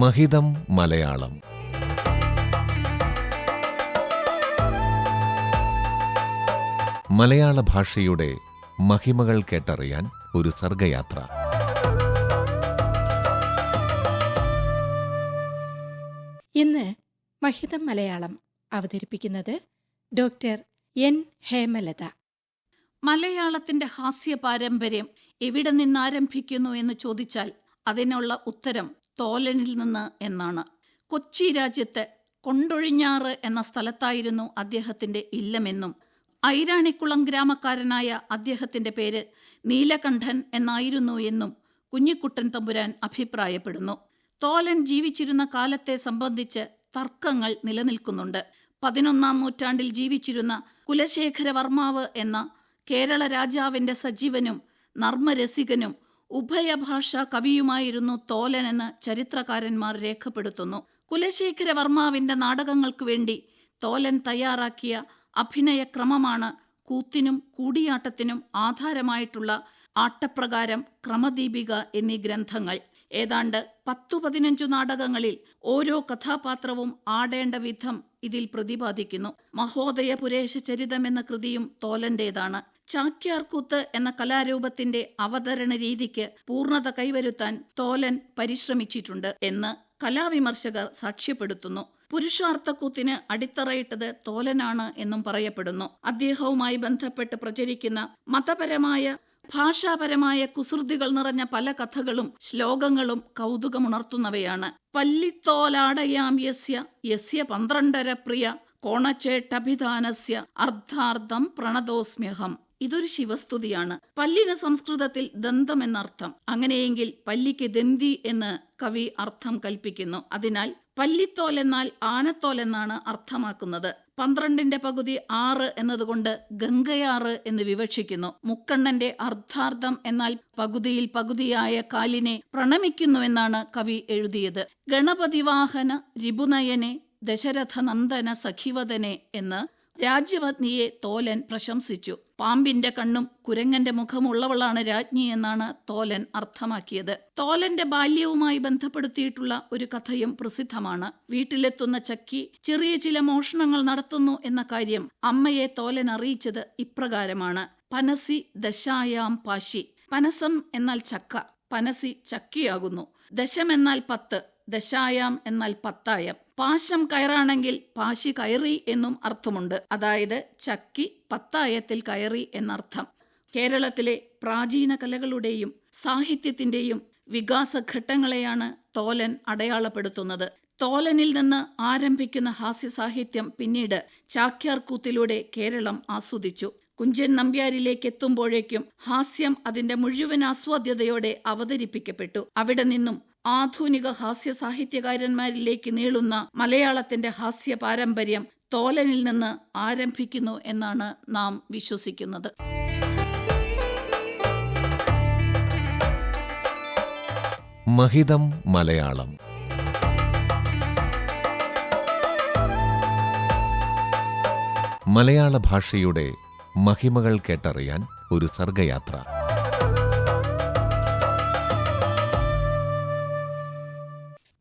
മഹിതം മലയാളം. മലയാള ഭാഷയുടെ മഹിമകൾ കേട്ടറിയാൻ ഒരു സർഗയാത്ര. ഇന്ന് മഹിതം മലയാളം അവതരിപ്പിക്കുന്നത് ഡോക്ടർ എൻ ഹേമലത. മലയാളത്തിന്റെ ഹാസ്യ പാരമ്പര്യം എവിടെ നിന്നാരംഭിക്കുന്നു എന്ന് ചോദിച്ചാൽ അതിനുള്ള ഉത്തരം തോലനിൽ നിന്ന് എന്നാണ്. കൊച്ചി രാജ്യത്ത് കൊണ്ടൊഴിഞ്ഞാറ് എന്ന സ്ഥലത്തായിരുന്നു അദ്ദേഹത്തിന്റെ ഇല്ലമെന്നും ഐരാണിക്കുളം ഗ്രാമക്കാരനായ അദ്ദേഹത്തിന്റെ പേര് നീലകണ്ഠൻ എന്നായിരുന്നു എന്നും കുഞ്ഞിക്കുട്ടൻ തമ്പുരാൻ അഭിപ്രായപ്പെടുന്നു. തോലൻ ജീവിച്ചിരുന്ന കാലത്തെ സംബന്ധിച്ച് തർക്കങ്ങൾ നിലനിൽക്കുന്നുണ്ട്. പതിനൊന്നാം നൂറ്റാണ്ടിൽ ജീവിച്ചിരുന്ന കുലശേഖരവർമാവ് എന്ന കേരള രാജാവിന്റെ സജീവനും നർമ്മരസികനും ഉഭയഭാഷാ കവിയുമായിരുന്നു തോലൻ എന്ന് ചരിത്രകാരന്മാർ രേഖപ്പെടുത്തുന്നു. കുലശേഖരവർമാവിന്റെ നാടകങ്ങൾക്കു വേണ്ടി തോലൻ തയ്യാറാക്കിയ അഭിനയക്രമമാണ് കൂത്തിനും കൂടിയാട്ടത്തിനും ആധാരമായിട്ടുള്ള ആട്ടപ്രകാരം ക്രമദീപിക എന്നീ ഗ്രന്ഥങ്ങൾ. ഏതാണ്ട് പത്തു പതിനഞ്ചു നാടകങ്ങളിൽ ഓരോ കഥാപാത്രവും ആടേണ്ട വിധം ഇതിൽ പ്രതിപാദിക്കുന്നു. മഹോദയ പുരേശ ചരിതം എന്ന കൃതിയും തോലന്റേതാണ്. ചാക്യാർകൂത്ത് എന്ന കലാരൂപത്തിന്റെ അവതരണ രീതിക്ക് പൂർണത കൈവരുത്താൻ തോലൻ പരിശ്രമിച്ചിട്ടുണ്ട് എന്ന് കലാവിമർശകർ സാക്ഷ്യപ്പെടുത്തുന്നു. പുരുഷാർത്ഥക്കൂത്തിന് അടിത്തറയിട്ടത് തോലനാണ് എന്നും പറയപ്പെടുന്നു. അദ്ദേഹവുമായി ബന്ധപ്പെട്ട് പ്രചരിക്കുന്ന മതപരമായ ഭാഷാപരമായ കുസൃതികൾ നിറഞ്ഞ പല കഥകളും ശ്ലോകങ്ങളും കൗതുകമുണർത്തുന്നവയാണ്. പല്ലിത്തോലാടയാം യസ്യ യസ്യ പന്ത്രണ്ടര പ്രിയ കോണച്ചേട്ടഭിധാനസ്യ അർദ്ധാർത്ഥം പ്രണതോസ്മ്യഹം. ഇതൊരു ശിവസ്തുതിയാണ്. പല്ലിന് സംസ്കൃതത്തിൽ ദന്തം എന്നർത്ഥം. അങ്ങനെയെങ്കിൽ പല്ലിക്ക് ദന്തി എന്ന് കവി അർത്ഥം കൽപ്പിക്കുന്നു. അതിനാൽ പല്ലിത്തോൽ എന്നാൽ ആനത്തോൽ എന്നാണ് അർത്ഥമാക്കുന്നത്. പന്ത്രണ്ടിന്റെ പകുതി ആറ് എന്നതുകൊണ്ട് ഗംഗയാറ് എന്ന് വിവക്ഷിക്കുന്നു. മുക്കണ്ണന്റെ അർദ്ധാർത്ഥം എന്നാൽ പകുതിയിൽ പകുതിയായ കാലിനെ പ്രണമിക്കുന്നുവെന്നാണ് കവി എഴുതിയത്. ഗണപതിവാഹന രിപുനയനെ ദശരഥനന്ദന സഖിവദനെ എന്ന് രാജ്യപത്നിയെ തോലൻ പ്രശംസിച്ചു. പാമ്പിന്റെ കണ്ണും കുരങ്ങന്റെ മുഖമുള്ളവളാണ് രാജ്ഞി എന്നാണ് തോലൻ അർത്ഥമാക്കിയത്. തോലന്റെ ബാല്യവുമായി ബന്ധപ്പെടുത്തിയിട്ടുള്ള ഒരു കഥയും പ്രസിദ്ധമാണ്. വീട്ടിലെത്തുന്ന ചക്കി ചെറിയ ചില മോഷണങ്ങൾ നടത്തുന്നു എന്ന കാര്യം അമ്മയെ തോലൻ അറിയിച്ചത് ഇപ്രകാരമാണ്. പനസി ദശായാം പാശി. പനസം എന്നാൽ ചക്ക. പനസി ചക്കിയാകുന്നു. ദശം എന്നാൽ പത്ത്. ദശായാം എന്നാൽ പത്തായം. പാശം കയറാണെങ്കിൽ പാശി കയറി എന്നും അർത്ഥമുണ്ട്. അതായത് ചക്കി പത്തായത്തിൽ കയറി എന്നർത്ഥം. കേരളത്തിലെ പ്രാചീന കലകളുടെയും സാഹിത്യത്തിന്റെയും വികാസഘട്ടങ്ങളെയാണ് തോലൻ അടയാളപ്പെടുത്തുന്നത്. തോലനിൽ നിന്ന് ആരംഭിക്കുന്ന ഹാസ്യ സാഹിത്യം പിന്നീട് ചാക്യാർകൂത്തിലൂടെ കേരളം ആസ്വദിച്ചു. കുഞ്ചൻ നമ്പ്യാരിലേക്ക് എത്തുമ്പോഴേക്കും ഹാസ്യം അതിന്റെ മുഴുവൻ ആസ്വാദ്യതയോടെ അവതരിപ്പിക്കപ്പെട്ടു. അവിടെ നിന്നും ആധുനിക ഹാസ്യ സാഹിത്യകാരന്മാരിലേക്ക് നീളുന്ന മലയാളത്തിന്റെ ഹാസ്യ പാരമ്പര്യം തോലനിൽ നിന്ന് ആരംഭിക്കുന്നു എന്നാണ് നാം വിശ്വസിക്കുന്നത്. മഹിതം മലയാളം. മലയാള ഭാഷയുടെ മഹിമകൾ കേട്ടറിയാൻ ഒരു സർഗയാത്ര.